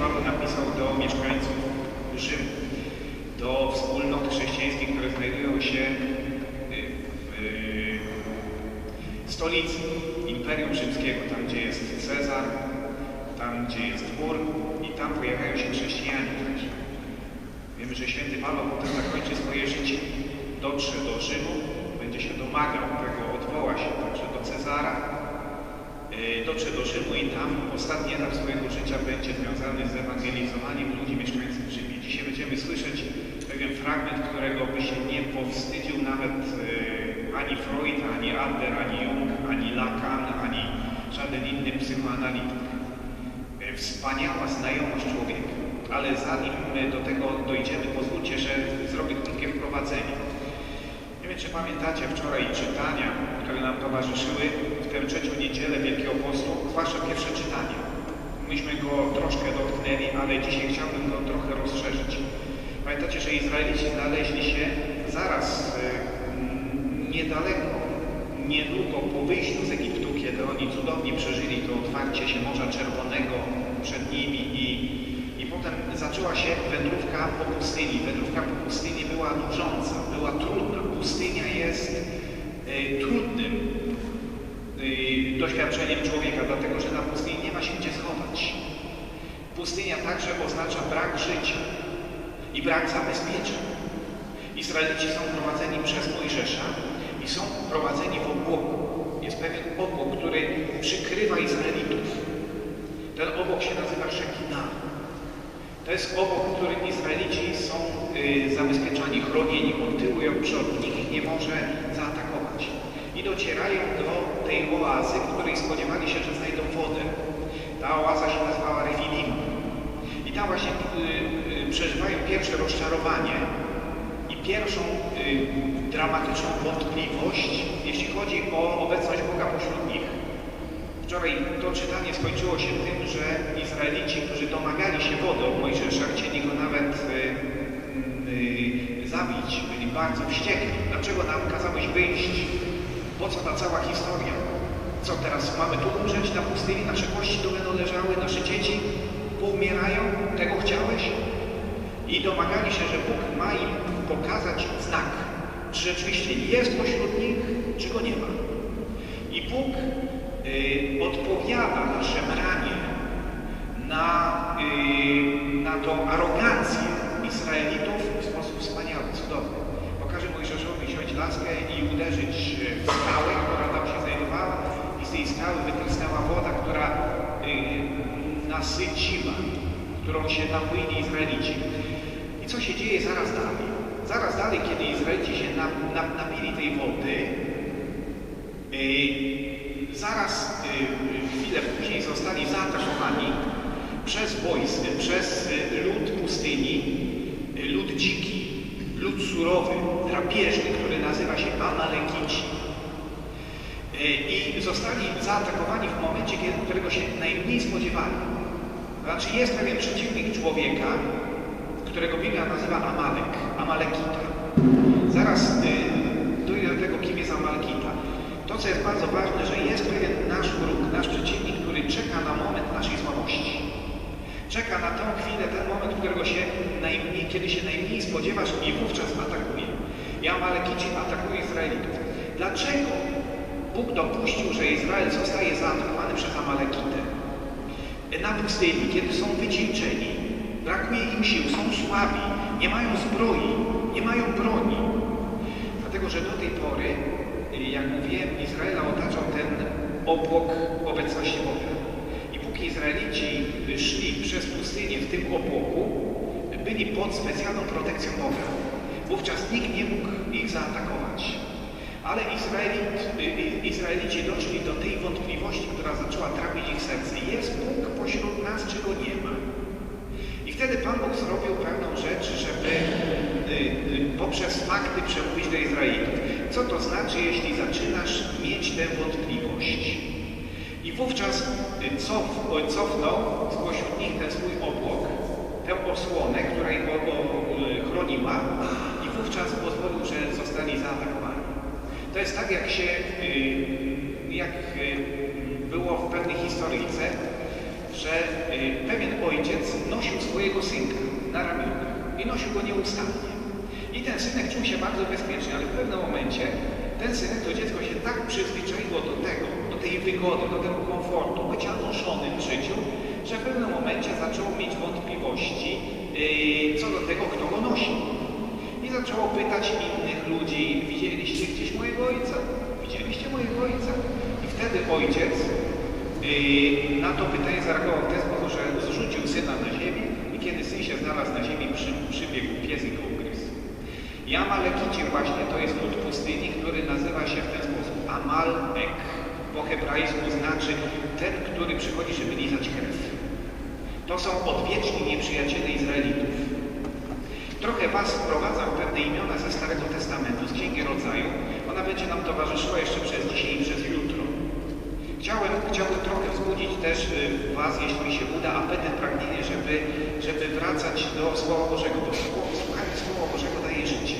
Paweł napisał do mieszkańców Rzymu, do wspólnot chrześcijańskich, które znajdują się y, y, w stolicy Imperium Rzymskiego, tam gdzie jest Cezar, tam gdzie jest mur i tam pojawiają się chrześcijanie. Wiemy, że święty Paweł potem zakończy swoje życie, dotrze do Rzymu, będzie się domagał tego, odwoła się także do Cezara, yy, dotrze do Rzymu i tam ostatni etap swojego życia będzie związany z ewangelizowaniem ludzi mieszkających w Rzymie. Dzisiaj będziemy słyszeć pewien fragment, którego by się nie powstydził nawet yy, ani Freud, ani Adler, ani Jung, ani Lacan, ani żaden inny psychoanalityk. Yy, Wspaniała znajomość człowieka, ale zanim do tego dojdziemy, pozwólcie, że zrobię krótkie wprowadzenie. Nie wiem, czy pamiętacie wczoraj czytania, które nam towarzyszyły tę trzecią niedzielę Wielkiego Postu, zwłaszcza pierwsze czytanie. Myśmy go troszkę dotknęli, ale dzisiaj chciałbym go trochę rozszerzyć. Pamiętacie, że Izraelici znaleźli się zaraz y, niedaleko, niedługo po wyjściu z Egiptu, kiedy oni cudownie przeżyli to otwarcie się Morza Czerwonego przed nimi i, i potem zaczęła się wędrówka po pustyni. Wędrówka po pustyni była nużąca, była trudna. Pustynia jest y, trudnym y, doświadczeniem człowieka, dlatego że na pustyni nie ma się gdzie schować. Pustynia także oznacza brak życia i brak zabezpieczeń. Izraelici są prowadzeni przez Mojżesza i są prowadzeni w obłoku. Jest pewien obłok, który przykrywa Izraelitów. Ten obłok się nazywa Szekina. To jest obłok, w którym Izraelici są y, zabezpieczani, chronieni od tyłu i od przodu. Nikt nie może zaatakować. I docierają do tej oazy, w której spodziewali się, że znajdą wodę. Ta oaza się nazywała Refidim. I tam właśnie y, y, przeżywają pierwsze rozczarowanie i pierwszą y, dramatyczną wątpliwość, jeśli chodzi o obecność Boga pośród nich. Wczoraj to czytanie skończyło się tym, że Izraelici, którzy domagali się wody od Mojżesza, chcieli go nawet y, y, zabić, byli bardzo wściekli. Dlaczego nam kazałeś wyjść? Po co ta cała historia? Co teraz mamy tu umrzeć na pustyni? Nasze kości tu będą leżały, nasze dzieci poumierają? Tego chciałeś? I domagali się, że Bóg ma im pokazać znak, czy rzeczywiście jest pośród nich, czy go nie ma. I Bóg y, odpowiada na szemranie, na, y, na tą arogancję Izraelitów w sposób wspaniały, cudowny. Laskę i uderzyć w skałę, która tam się znajdowała i z tej skały wytrysnęła woda, która y, nasyciła, którą się napoili Izraelici. I co się dzieje zaraz dalej? Zaraz dalej, kiedy Izraelici się na, na, napili tej wody, y, zaraz y, chwilę później zostali zaatakowani przez wojsk, przez lud pustyni, lud dziki, lud surowy, drapieżny, który nazywa się Amalekici. Y, I zostali zaatakowani w momencie, którego się najmniej spodziewali. Znaczy jest pewien przeciwnik człowieka, którego Biblia nazywa Amalek, Amalekita. Zaraz y, dojdę do tego, kim jest Amalekita. To, co jest bardzo ważne, że jest pewien nasz wróg, nasz przeciwnik, który czeka na. Czeka na tę chwilę, ten moment, którego się najmniej, kiedy się najmniej spodziewasz i wówczas atakuje. I Amalekici atakują Izraelitów. Dlaczego Bóg dopuścił, że Izrael zostaje zaatakowany przez Amalekitę? Na pustyni, kiedy są wycieńczeni, brakuje im sił, są słabi, nie mają zbroi, nie mają broni. Dlatego, że do tej pory, jak mówiłem, Izraela otaczał ten obłok obecności Boga. Izraelici szli przez pustynię w tym obłoku, byli pod specjalną protekcją Boga. Wówczas nikt nie mógł ich zaatakować. Ale Izraelit, Izraelici doszli do tej wątpliwości, która zaczęła trapić ich serce. Jest Bóg pośród nas, czy go nie ma? I wtedy Pan Bóg zrobił pewną rzecz, żeby y, y, poprzez fakty przemówić do Izraelitów. Co to znaczy, jeśli zaczynasz mieć tę wątpliwość? Wówczas y, cof, cofnął spośród nich ten swój obłok, tę osłonę, która ich chroniła i wówczas pozwolił, że zostali zaatakowani. To jest tak, jak się, jak było w pewnej historyjce, że pewien ojciec nosił swojego synka na ramionach i nosił go nieustannie. I ten synek czuł się bardzo bezpiecznie, ale w pewnym momencie ten synek, to dziecko się tak przyzwyczaiło do tego, do tej wygody, do tego komfortu, bycia noszonym w życiu, że w pewnym momencie zaczęło mieć wątpliwości yy, co do tego, kto go nosi. I zaczęło pytać innych ludzi, widzieliście gdzieś mojego ojca? Widzieliście mojego ojca? I wtedy ojciec yy, na to pytanie zareagował w ten sposób, że zrzucił syna na ziemię i kiedy syn się znalazł na ziemi, przy, przybiegł pies i go ugryzł. Właśnie to jest lud pustyni, który nazywa się w ten sposób Amalek. Po hebrajsku znaczy ten, który przychodzi, żeby lizać krew. To są odwieczni nieprzyjaciele Izraelitów. Trochę Was wprowadzam pewne imiona ze Starego Testamentu, z Księgi Rodzaju. Ona będzie nam towarzyszyła jeszcze przez dzisiaj i przez jutro. Chciałem, chciałbym trochę wzbudzić też y, Was, jeśli mi się uda, apetyt, pragnienie, żeby, żeby wracać do Słowa Bożego, bo słowo, słuchanie Słowa Bożego daje życie.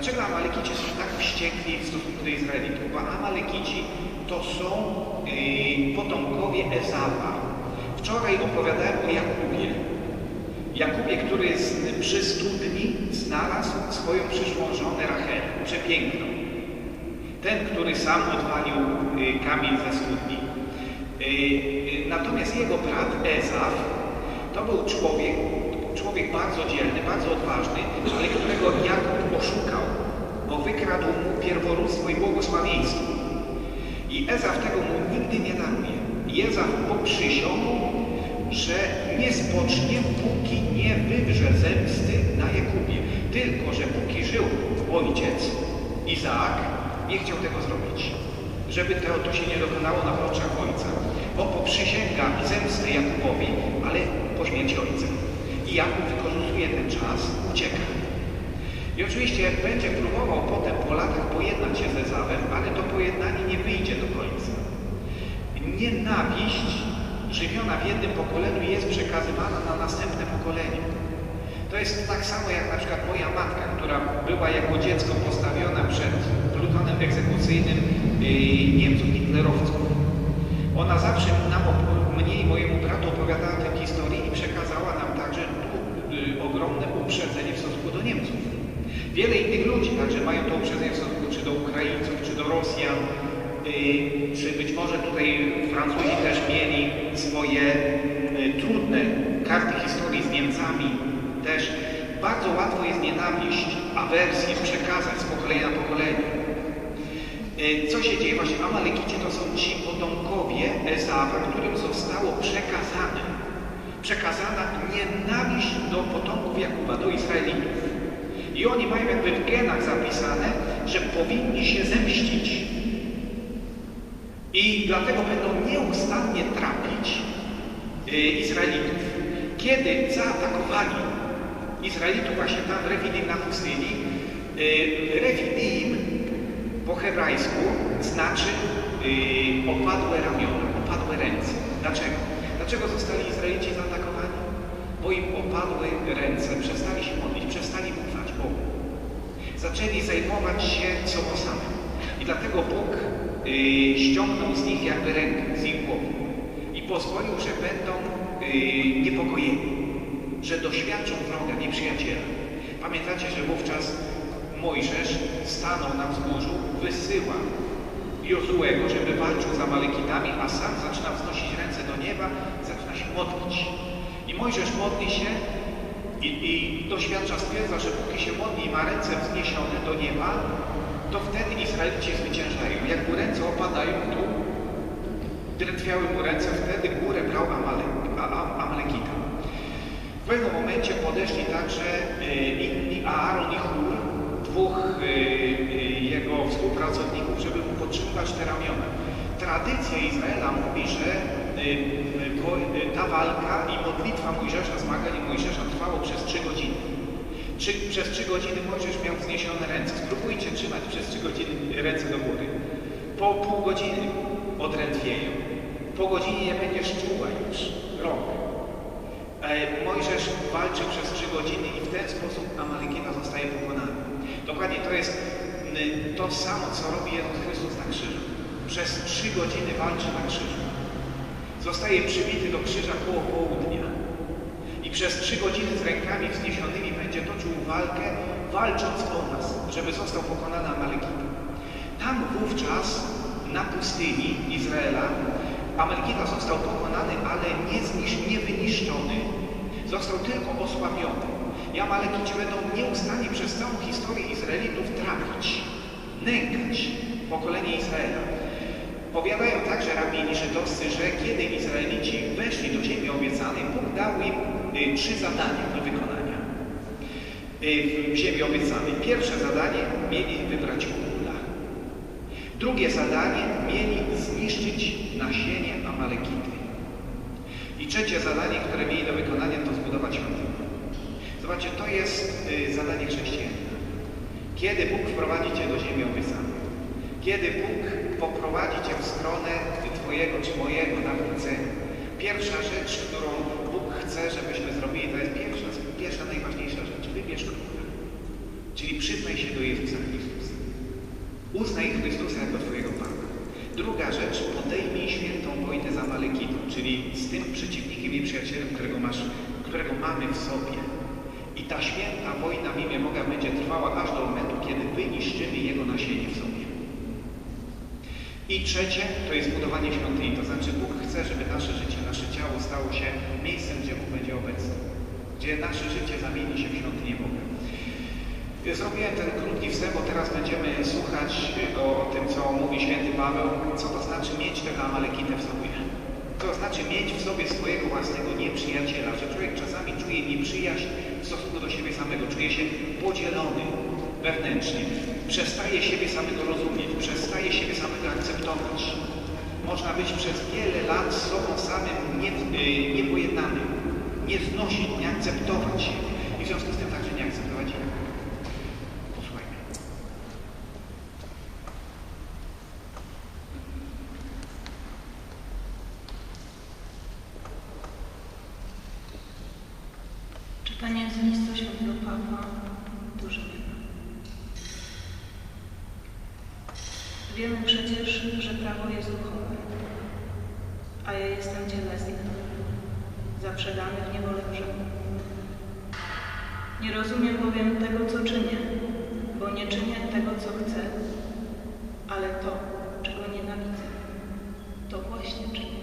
Dlaczego Amalekici są tak wściekli w stosunku do Izraelitów? Bo Amalekici to są yy, potomkowie Ezawa. Wczoraj opowiadałem o Jakubie. Jakubie, który z, przy studni znalazł swoją przyszłą żonę Rachel, przepiękną. Ten, który sam odwalił y, kamień ze studni. Y, y, natomiast jego brat Ezaw to był człowiek, człowiek bardzo dzielny, bardzo odważny, ale którego Jakub oszukał, bo wykradł mu pierworództwo i błogosławieństwo. I Ezaw tego mu nigdy nie daruje. I Ezaw poprzysiągł, że nie spocznie, póki nie wywrze zemsty na Jakubie. Tylko, że póki żył ojciec, Izaak, nie chciał tego zrobić. Żeby to, to się nie dokonało na oczach ojca. Bo poprzysięga zemstę Jakubowi, ale po śmierci ojca. I wykorzystuje ten czas, ucieka. I oczywiście będzie próbował potem po latach pojednać się ze Zawem, ale to pojednanie nie wyjdzie do końca. Nienawiść żywiona w jednym pokoleniu jest przekazywana na następne pokolenie. To jest tak samo jak na przykład moja matka, która była jako dziecko postawiona przed plutonem egzekucyjnym yy, Niemców, hitlerowców. Ona zawsze nam, mnie i mojemu bratu opowiadała tę historię i przekazała nam także yy, ogromne uprzedzenie w stosunku do Niemców. Wiele innych ludzi także mają to uprzedzenie w stosunku czy do Ukraińców, czy do Rosjan, yy, czy być może tutaj Francuzi też mieli swoje yy, trudne karty historii z Niemcami. Też bardzo łatwo jest nienawiść, awersję przekazać z pokolenia na pokolenie. Yy, Co się dzieje? Właśnie Amalekici to są ci potomkowie Ezawa, którym zostało przekazane, przekazana nienawiść do potomków Jakuba, do Izraelitów. I oni mają jakby w genach zapisane, że powinni się zemścić. I dlatego będą nieustannie trapić y, Izraelitów. Kiedy zaatakowali Izraelitów właśnie tam w Refidim na pustyni, y, Refidim po hebrajsku znaczy y, opadłe ramiona, opadłe ręce. Dlaczego? Dlaczego zostali Izraelici zaatakowani? Bo im opadły ręce, przestali się modlić, przestali. Zaczęli zajmować się sobą samym. I dlatego Bóg y, ściągnął z nich jakby rękę, z ich głowy. I pozwolił, że będą y, niepokojeni, że doświadczą wroga, nieprzyjaciela. Pamiętacie, że wówczas Mojżesz stanął na wzgórzu, wysyła Jozułego, żeby walczył z Amalekitami, a sam zaczyna wznosić ręce do nieba, zaczyna się modlić. I Mojżesz modli się i, i doświadcza, stwierdza, że póki się modli i ma ręce wzniesione do nieba, to wtedy Izraelici zwyciężają. Jak mu ręce opadają dół, drętwiały mu ręce, wtedy górę brał Amalekita. W pewnym momencie podeszli także y, inni Aaron i Hur, dwóch y, y, jego współpracowników, żeby mu podtrzymywać te ramiona. Tradycja Izraela mówi, że ta walka i modlitwa Mojżesza, zmaganie Mojżesza trwało przez trzy godziny. Czy przez trzy godziny Mojżesz miał wzniesione ręce. Spróbujcie trzymać przez trzy godziny ręce do góry. Po pół godziny odrętwieją. Po godzinie nie będziesz czuła już rąk. E, Mojżesz walczy przez trzy godziny i w ten sposób Amalekita zostaje pokonany. Dokładnie to jest to samo, co robi Jezus Chrystus na krzyżu. Przez trzy godziny walczy na krzyżu. Zostaje przybity do krzyża koło południa. I przez trzy godziny z rękami wzniesionymi będzie toczył walkę walcząc o nas, żeby został pokonany Amalekita. Tam wówczas na pustyni Izraela Amalekita został pokonany, ale nie, nie wyniszczony. Został tylko osłabiony. I Amalekici będą nieustannie przez całą historię Izraelitów trapić, nękać pokolenie Izraela. Powiadają także rabini żydowscy, że kiedy Izraelici weszli do ziemi obiecanej, Bóg dał im y, trzy zadania do wykonania y, w ziemi obiecanej. Pierwsze zadanie mieli wybrać króla. Drugie zadanie mieli zniszczyć nasienie Amalekity. I trzecie zadanie, które mieli do wykonania, to zbudować świątynię. Zobaczcie, to jest y, zadanie chrześcijanina. Kiedy Bóg wprowadzi Cię do ziemi obiecanej, kiedy Bóg poprowadzi Cię w stronę Twojego czy mojego nawrócenia, pierwsza rzecz, którą Bóg chce, żebyśmy zrobili, to jest pierwsza, pierwsza najważniejsza rzecz. Wybierz króla. Czyli przyznaj się do Jezusa Chrystusa. Uznaj Chrystusa jako Twojego Pana. Druga rzecz, podejmij świętą wojnę z Amalekitą, czyli z tym przeciwnikiem i przyjacielem, którego, masz, którego mamy w sobie. I ta święta wojna w imię Boga będzie trwała aż do momentu, kiedy wyniszczymy jego nasienie w sobie. I trzecie to jest budowanie świątyni, to znaczy Bóg chce, żeby nasze życie, nasze ciało stało się miejscem, gdzie Bóg będzie obecny, gdzie nasze życie zamieni się w świątynię Boga. Zrobiłem ten krótki wstęp, bo teraz będziemy słuchać o tym, co mówi święty Paweł, co to znaczy mieć tego Amalekitę w sobie. To znaczy mieć w sobie swojego własnego nieprzyjaciela, że człowiek czasami czuje nieprzyjaźń w stosunku do siebie samego, czuje się podzielony wewnętrznie, przestaje siebie samego rozumieć, przestaje siebie samego akceptować. Można być przez wiele lat z sobą samym yy, niepojednanym, nie znosić, nie akceptować się i w związku z tym także nie akceptować innych. Posłuchajmy. Czytanie z listu świętego Pawła do Rzymian. Wiemy przecież, że prawo jest duchowe, a ja jestem cielesny, zaprzedany w niewolę grzechu. Nie rozumiem bowiem tego, co czynię, bo nie czynię tego, co chcę, ale to, czego nienawidzę, to właśnie czynię.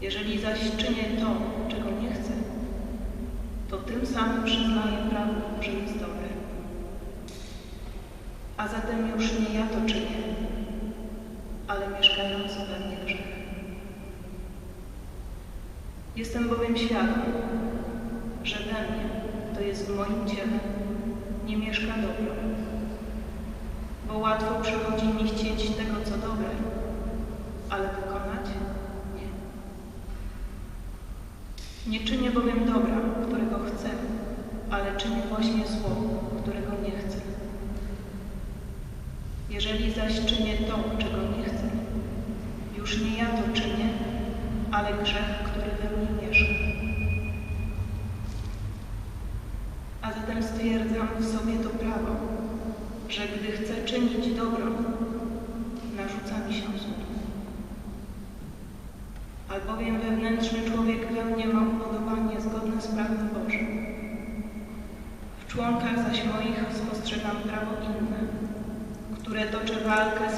Jeżeli zaś czynię to, czego nie chcę, to tym samym przyznaję prawo, że jest dobre. A zatem już nie ja to czynię, ale mieszkający we mnie grzech. Jestem bowiem świadom, że we mnie, to jest w moim ciele, nie mieszka dobro. Bo łatwo przychodzi mi chcieć tego, co dobre, ale wykonać nie. Nie czynię bowiem dobra, którego chcę, ale czynię właśnie zło, którego nie chcę. Jeżeli zaś czynię to, czego nie chcę, już nie ja to czynię, ale grzech, który we mnie mieszka. A zatem stwierdzam w sobie to prawo, że gdy chcę czynić dobro, narzuca mi się zło. Albowiem wewnętrzny człowiek we mnie ma upodobanie zgodne z prawem Bożym. W członkach zaś moich spostrzegam prawo inne, które toczy walkę z